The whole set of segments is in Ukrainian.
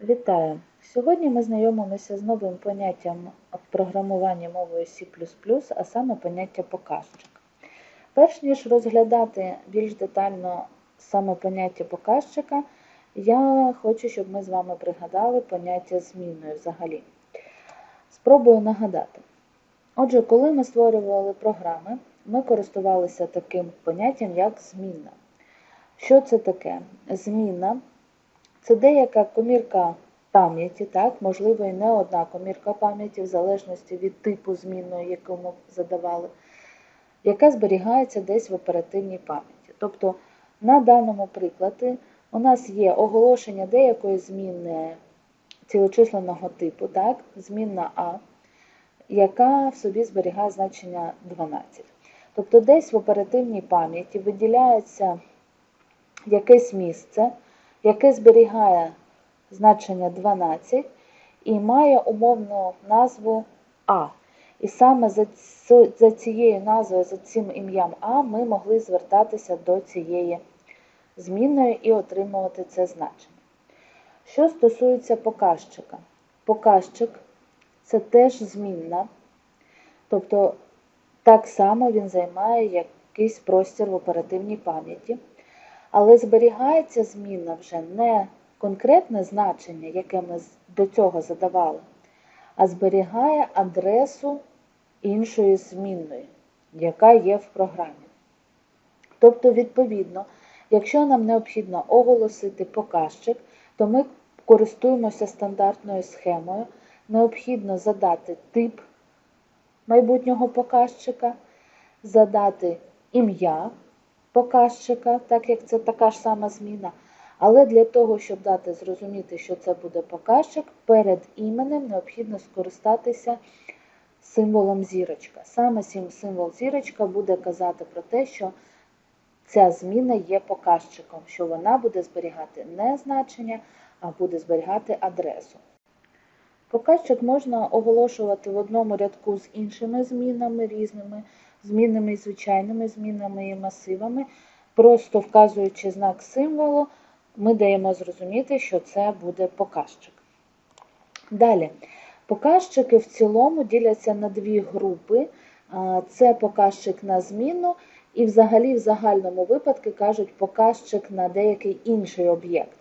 Вітаю! Сьогодні ми знайомимося з новим поняттям в програмуванні мовою C++, а саме поняття показчик. Перш ніж розглядати більш детально саме поняття показчика, я хочу, щоб ми з вами пригадали поняття змінної взагалі. Спробую нагадати. Отже, коли ми створювали програми, ми користувалися таким поняттям, як змінна. Що це таке? Змінна це деяка комірка пам'яті, так, можливо, і не одна комірка пам'яті, в залежності від типу змінної, яку ми задавали, яка зберігається десь в оперативній пам'яті. Тобто, на даному прикладі у нас є оголошення деякої зміни цілочисленного типу, так, змінна А, яка в собі зберігає значення 12. Тобто, десь в оперативній пам'яті виділяється якесь місце яке зберігає значення 12 і має умовну назву А. І саме за, цією назвою, за цим ім'ям А, ми могли звертатися до цієї змінної і отримувати це значення. Що стосується показчика, показчик це теж змінна, тобто так само він займає якийсь простір в оперативній пам'яті. Але зберігається зміна вже не конкретне значення, яке ми до цього задавали, а зберігає адресу іншої змінної, яка є в програмі. Тобто, відповідно, якщо нам необхідно оголосити показчик, то ми користуємося стандартною схемою. Необхідно задати тип майбутнього показчика, задати ім'я показчика, так як це така ж сама зміна. Але для того, щоб дати зрозуміти, що це буде показчик, перед іменем необхідно скористатися символом зірочка. Саме символ зірочка буде казати про те, що ця зміна є показчиком, що вона буде зберігати не значення, а буде зберігати адресу. Показчик можна оголошувати в одному рядку з іншими змінами різними змінними і звичайними змінами і масивами, просто вказуючи знак символу, ми даємо зрозуміти, що це буде показчик. Далі, показчики в цілому діляться на дві групи. Це показчик на зміну, і взагалі в загальному випадку кажуть показчик на деякий інший об'єкт.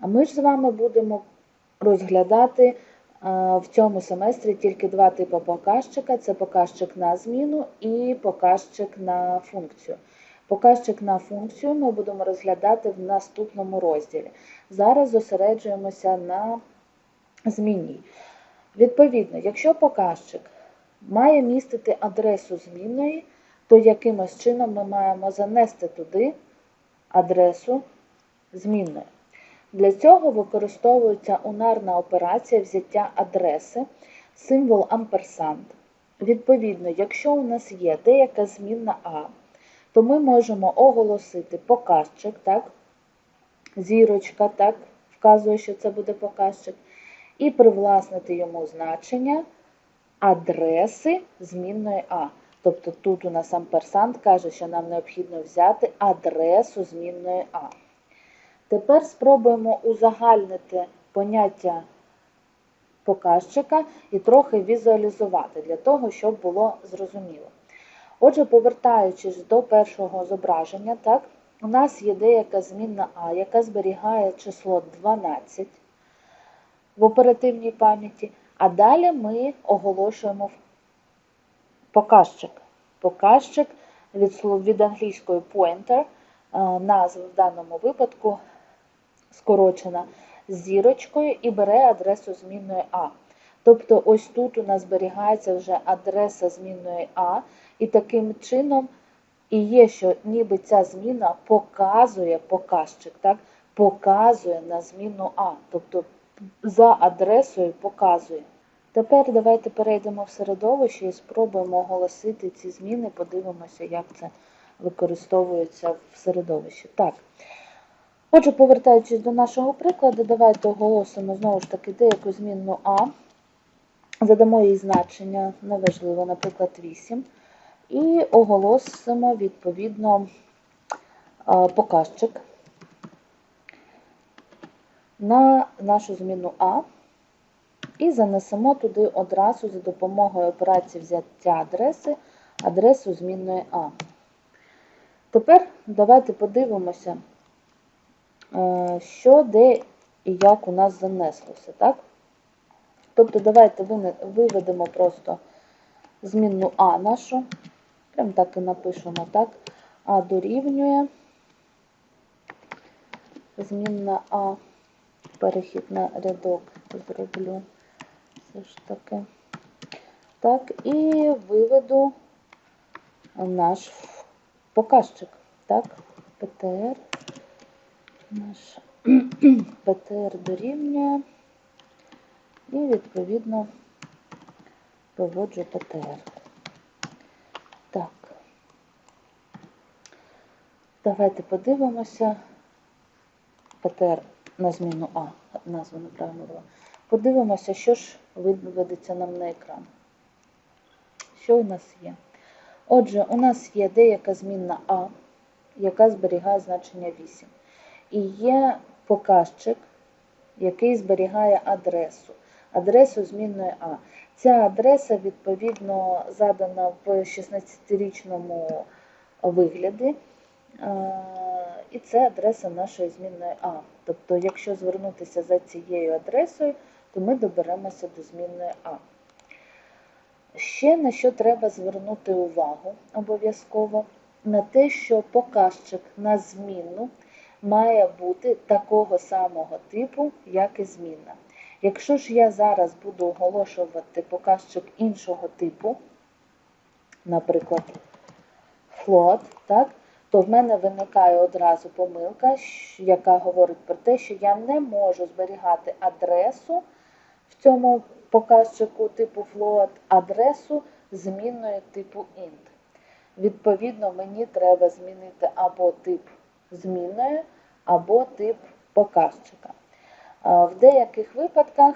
А ми ж з вами будемо розглядати в цьому семестрі тільки два типи показчика: це показчик на зміну і показчик на функцію. Показчик на функцію ми будемо розглядати в наступному розділі. Зараз зосереджуємося на змінній. Відповідно, якщо показчик має містити адресу змінної, то якимось чином ми маємо занести туди адресу змінної. Для цього використовується унарна операція взяття адреси, символ амперсанд. Відповідно, якщо у нас є деяка змінна А, то ми можемо оголосити показчик, так, зірочка, так, вказує, що це буде показчик, і привласнити йому значення адреси змінної А. Тобто тут у нас амперсанд каже, що нам необхідно взяти адресу змінної А. Тепер спробуємо узагальнити поняття показчика і трохи візуалізувати для того, щоб було зрозуміло. Отже, повертаючись до першого зображення, так, у нас є деяка змінна А, яка зберігає число 12 в оперативній пам'яті, а далі ми оголошуємо показчик. Показчик від від англійської pointer, назва в даному випадку скорочена зірочкою і бере адресу змінної А. Тобто, ось тут у нас зберігається вже адреса змінної А, і таким чином і є, що ніби ця зміна показує показчик, так? показує на зміну А. Тобто за адресою показує. Тепер давайте перейдемо в середовище і спробуємо оголосити ці зміни, подивимося, як це використовується в середовищі. Так. Отже, повертаючись до нашого прикладу, давайте оголосимо знову ж таки деяку змінну А, задамо їй значення, неважливо, наприклад, 8, і оголосимо відповідно показчик. на нашу зміну А і занесемо туди одразу за допомогою операції взяття адреси адресу змінної А. Тепер давайте подивимося, що, де і як у нас занеслося. Так? Тобто, давайте виведемо просто змінну А нашу. Прям так і напишемо, так? А дорівнює. Змінна А. Перехід на рядок зроблю. Все ж таки. Так, і виведу наш показчик. Так, ПТР. Наш ПТР дорівнює. І відповідно проводжу ПТР. Так. Давайте подивимося. ПТР на зміну А. Назву неправильно була. Подивимося, що ж виведеться нам на екран. Що у нас є? Отже, у нас є деяка змінна А, яка зберігає значення 8. І є показчик, який зберігає адресу. Адресу змінної А. Ця адреса, відповідно, задана в 16-річному вигляді. І це адреса нашої змінної А. Тобто, якщо звернутися за цією адресою, то ми доберемося до змінної А. Ще на що треба звернути увагу обов'язково, на те, що показчик на змінну має бути такого самого типу, як і змінна. Якщо ж я зараз буду оголошувати показчик іншого типу, наприклад, float, так, то в мене виникає одразу помилка, яка говорить про те, що я не можу зберігати адресу в цьому показчику типу float, адресу змінної типу int. Відповідно, мені треба змінити або тип змінної, або тип показчика. В деяких випадках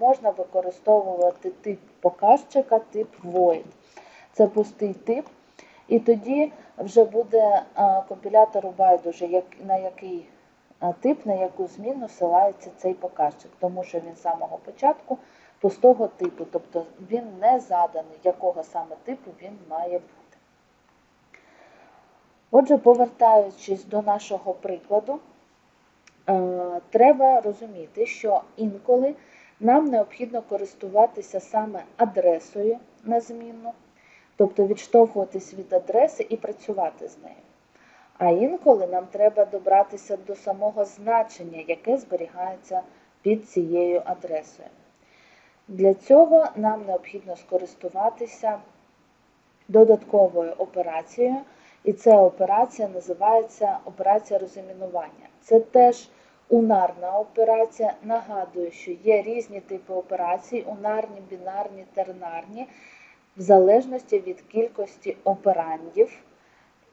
можна використовувати тип показчика, тип void. Це пустий тип, і тоді вже буде компілятору байдуже, на який тип, на яку зміну ссилається цей показчик, тому що він з самого початку пустого типу, тобто він не заданий, якого саме типу він має бути. Отже, повертаючись до нашого прикладу, е, треба розуміти, що інколи нам необхідно користуватися саме адресою на зміну, тобто відштовхуватись від адреси і працювати з нею. А інколи нам треба добратися до самого значення, яке зберігається під цією адресою. Для цього нам необхідно скористуватися додатковою операцією, і ця операція називається операція розімінування. Це теж унарна операція. Нагадую, що є різні типи операцій: унарні, бінарні, тернарні, в залежності від кількості операндів.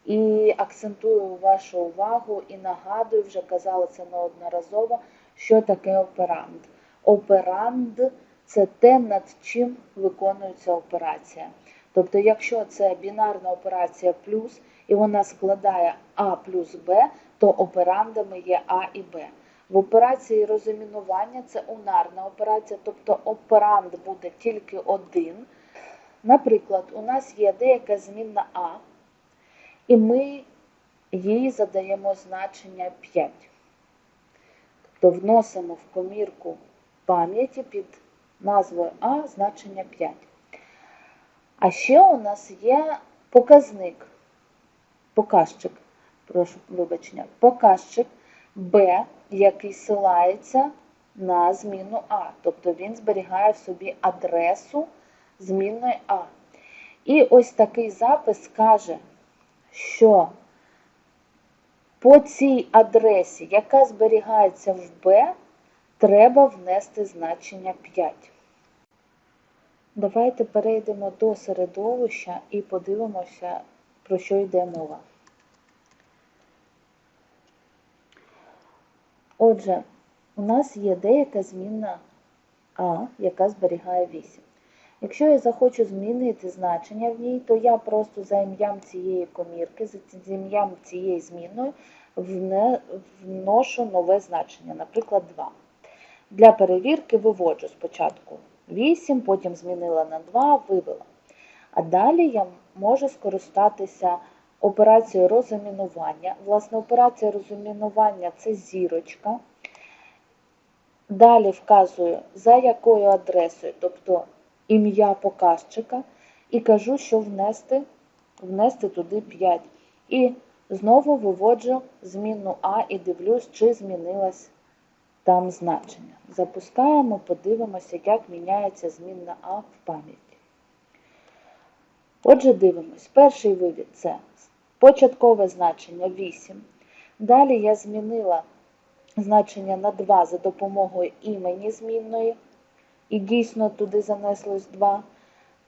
І акцентую вашу увагу і нагадую, вже казала це неодноразово, що таке операнд. Операнд це те, над чим виконується операція. Тобто, якщо це бінарна операція плюс і вона складає А плюс Б, то операндами є А і Б. В операції розумінування це унарна операція, тобто операнд буде тільки один. Наприклад, у нас є деяка змінна А, і ми їй задаємо значення 5. Тобто вносимо в комірку пам'яті під назвою А значення 5. А ще у нас є показник, показчик, прошу вибачення, показчик Б, який силається на зміну А. Тобто він зберігає в собі адресу змінної А. І ось такий запис каже, що по цій адресі, яка зберігається в Б, треба внести значення 5. Давайте перейдемо до середовища і подивимося, про що йде мова. Отже, у нас є деяка змінна А, яка зберігає 8. Якщо я захочу змінити значення в ній, то я просто за ім'ям цієї комірки, за ім'ям цієї змінної вне- вношу нове значення, наприклад, 2. Для перевірки виводжу спочатку 8, потім змінила на 2, вивела. А далі я можу скористатися операцією розамінування. Власне, операція розамінування це зірочка. Далі вказую, за якою адресою, тобто ім'я показчика, і кажу, що внести, внести туди 5. І знову виводжу змінну А і дивлюсь, чи змінилось там значення. Запускаємо, подивимося, як міняється змінна А в пам'яті. Отже, дивимось. Перший вивід це початкове значення 8. Далі я змінила значення на 2 за допомогою імені змінної, і дійсно туди занеслось 2.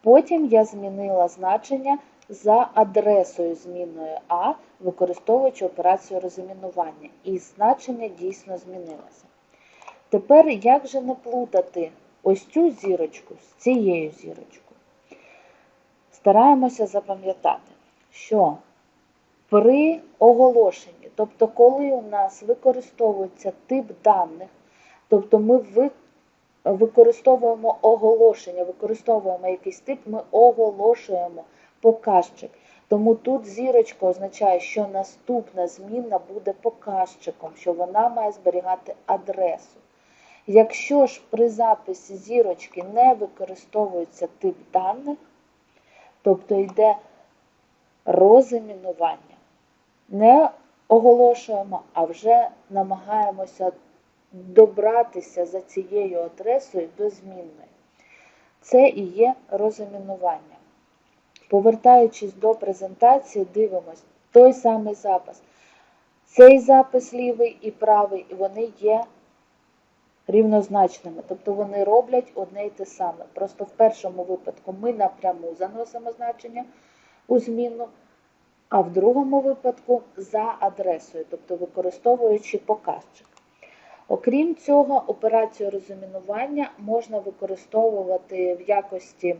Потім я змінила значення за адресою змінної А, використовуючи операцію розмінування. І значення дійсно змінилося. Тепер як же не плутати ось цю зірочку з цією зірочкою? Стараємося запам'ятати, що при оголошенні, тобто коли у нас використовується тип даних, тобто ми використовуємо оголошення, використовуємо якийсь тип, ми оголошуємо показчик. Тому тут зірочка означає, що наступна змінна буде показчиком, що вона має зберігати адресу. Якщо ж при записі зірочки не використовується тип даних, тобто йде розамінування, не оголошуємо, а вже намагаємося добратися за цією адресою до змінної. Це і є розамінування. Повертаючись до презентації, дивимось той самий запис. Цей запис лівий і правий, і вони є рівнозначними, тобто вони роблять одне й те саме. Просто в першому випадку ми напряму заносимо значення у зміну, а в другому випадку за адресою, тобто використовуючи показчик. Окрім цього, операцію розумінування можна використовувати в якості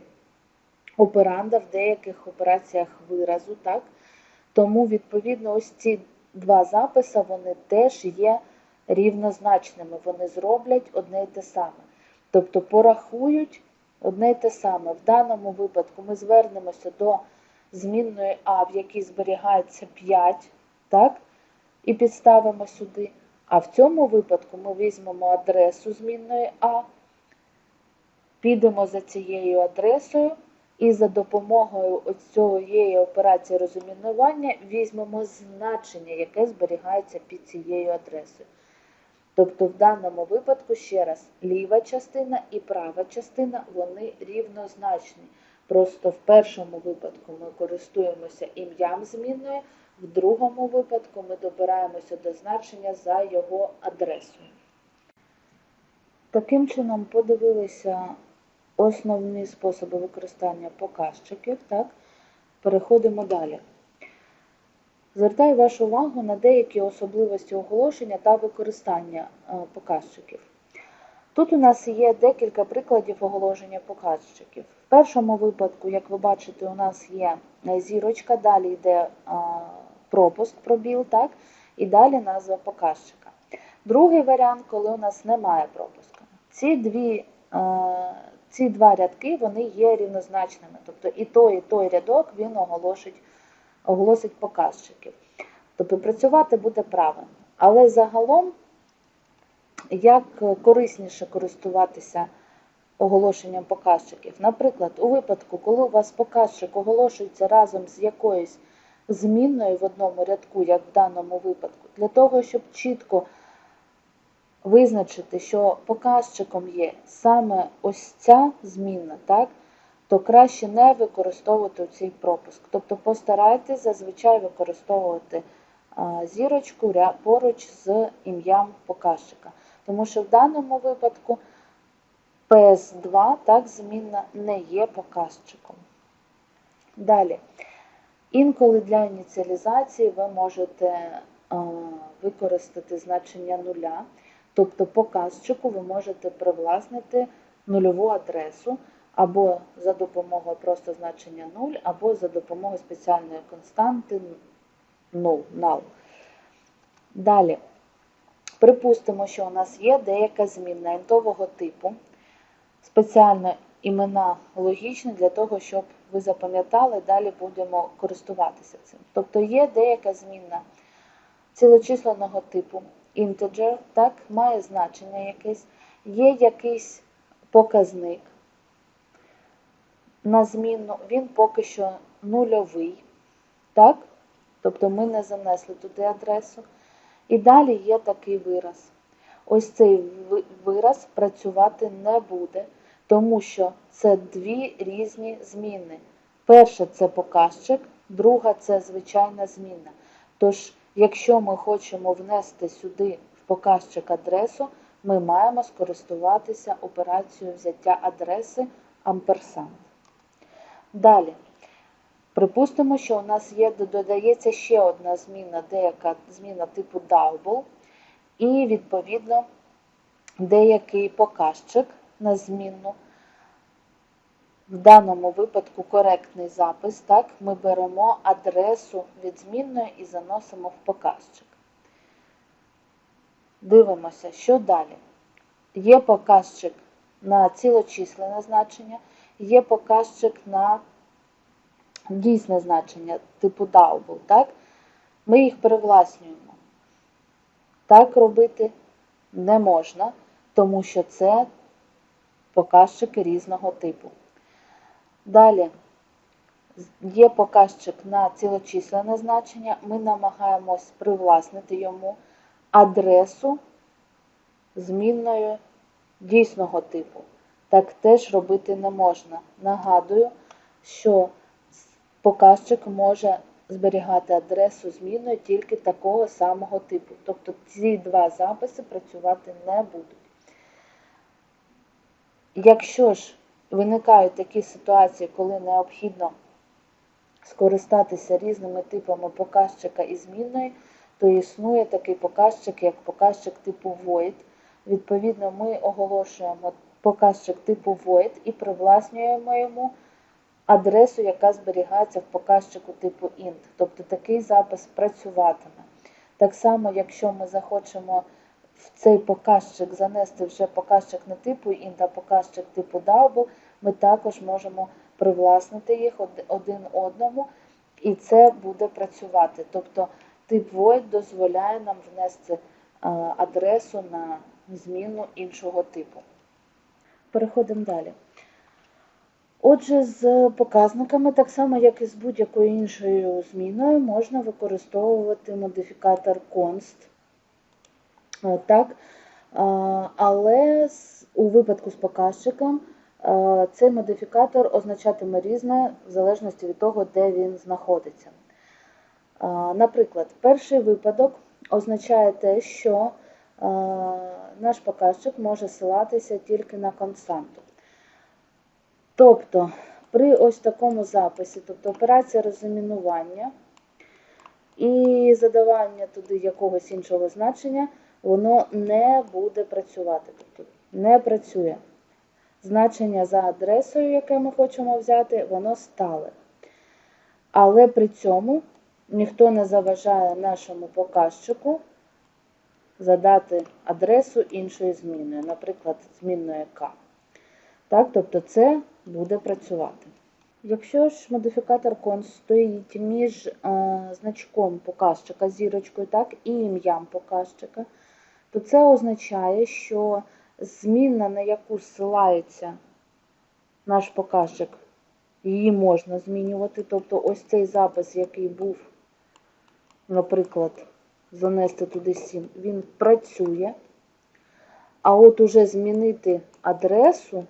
операнда в деяких операціях виразу, так? Тому, відповідно, ось ці два записи вони теж є рівнозначними. Вони зроблять одне й те саме. Тобто порахують одне й те саме. В даному випадку ми звернемося до змінної А, в якій зберігається 5, так? І підставимо сюди. А в цьому випадку ми візьмемо адресу змінної А, підемо за цією адресою і за допомогою цієї операції розумінування візьмемо значення, яке зберігається під цією адресою. Тобто в даному випадку, ще раз, ліва частина і права частина, вони рівнозначні. Просто в першому випадку ми користуємося ім'ям змінної, в другому випадку ми добираємося до значення за його адресою. Таким чином, подивилися основні способи використання показчиків. Так? Переходимо далі. Звертаю вашу увагу на деякі особливості оголошення та використання е, показчиків. Тут у нас є декілька прикладів оголошення показчиків. В першому випадку, як ви бачите, у нас є е, зірочка, далі йде пропуск, пробіл, так? і далі назва показчика. Другий варіант, коли у нас немає пропуска. Ці, дві, е, ці два рядки вони є рівнозначними. Тобто і той, і той рядок він оголошить, оголосить показчиків. Тобто працювати буде правильно. Але загалом як корисніше користуватися оголошенням показчиків. Наприклад, у випадку, коли у вас показчик оголошується разом з якоюсь змінною в одному рядку, як в даному випадку, для того, щоб чітко визначити, що показчиком є саме ось ця змінна, так, то краще не використовувати цей пропуск. Тобто постарайтесь зазвичай використовувати зірочку поруч з ім'ям показчика. Тому що в даному випадку PS2 так змінна не є показчиком. Далі. Інколи для ініціалізації ви можете використати значення нуля, тобто показчику ви можете привласнити нульову адресу або за допомогою просто значення 0, або за допомогою спеціальної константи null. null. Далі. Припустимо, що у нас є деяка змінна інтового типу, спеціально імена логічні для того, щоб ви запам'ятали, далі будемо користуватися цим. Тобто є деяка змінна цілочисленого типу, integer, так, має значення якесь, є якийсь показник на змінну, він поки що нульовий, так? Тобто ми не занесли туди адресу. І далі є такий вираз. Ось цей вираз працювати не буде, тому що це дві різні зміни. Перша це показчик, друга це звичайна зміна. Тож, якщо ми хочемо внести сюди в показчик адресу, ми маємо скористуватися операцією взяття адреси амперсанд. Далі. Припустимо, що у нас є, додається ще одна зміна, деяка зміна типу double, і, відповідно, деякий показчик на змінну. В даному випадку коректний запис, так, ми беремо адресу від змінної і заносимо в показчик. Дивимося, що далі. Є показчик на цілочисленне значення, є показчик на дійсне значення, типу double, так? Ми їх перевласнюємо. Так робити не можна, тому що це показчики різного типу. Далі є показчик на цілочисленне значення, ми намагаємось привласнити йому адресу змінною дійсного типу. Так теж робити не можна. Нагадую, що показчик може зберігати адресу зміною тільки такого самого типу. Тобто ці два записи працювати не будуть. Якщо ж виникають такі ситуації, коли необхідно скористатися різними типами показчика і змінної, то існує такий показчик, як показчик типу void. Відповідно, ми оголошуємо показчик типу void і привласнюємо йому адресу, яка зберігається в показчику типу int. Тобто такий запис працюватиме. Так само, якщо ми захочемо в цей показчик занести вже показчик не типу int, а показчик типу double, ми також можемо привласнити їх один одному, і це буде працювати. Тобто тип void дозволяє нам внести адресу на зміну іншого типу. Переходимо далі. Отже, з показниками, так само, як і з будь-якою іншою зміною, можна використовувати модифікатор const. Так? Але у випадку з показчиком цей модифікатор означатиме різне в залежності від того, де він знаходиться. Наприклад, перший випадок означає те, що наш показчик може ссилатися тільки на константу. Тобто, при ось такому записі, тобто операція розамінування і задавання туди якогось іншого значення, воно не буде працювати. Тобто не працює. Значення за адресою, яке ми хочемо взяти, воно стале. Але при цьому ніхто не заважає нашому показчику задати адресу іншої зміною, наприклад, змінної К. Так, Тобто це буде працювати. Якщо ж модифікатор const стоїть між е, значком показчика зірочкою так, і ім'ям показчика, то це означає, що змінна, на яку ссилається наш показчик, її можна змінювати. Тобто ось цей запис, який був, наприклад, занести туди 7, він працює. А от уже змінити адресу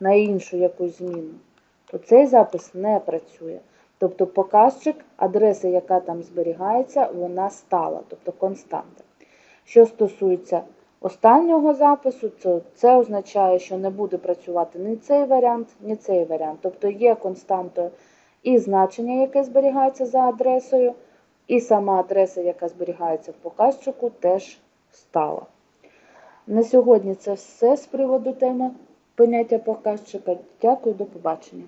на іншу якусь зміну, то цей запис не працює. Тобто показчик, адреса, яка там зберігається, вона стала, тобто константа. Що стосується останнього запису, то це означає, що не буде працювати ні цей варіант, ні цей варіант. Тобто є константою і значення, яке зберігається за адресою, і сама адреса, яка зберігається в показчику, теж стала. На сьогодні це все з приводу теми поняття показчика. Дякую, до побачення.